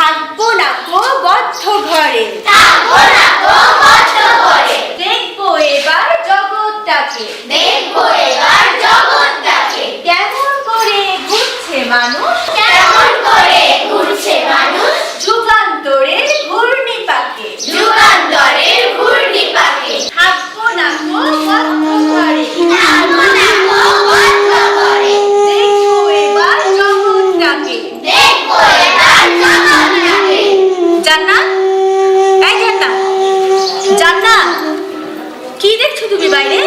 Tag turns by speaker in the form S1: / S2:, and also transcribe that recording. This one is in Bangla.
S1: থাকব না
S2: গো বদ্ধ ঘরে।
S1: থাকব না গো বদ্ধ ঘরে। দেখব এবার জগৎটাকে।
S2: দেখব এবার জগৎটাকে।
S1: কেমন করে ঘুরছে মানুষ? কেমন করে বাইরে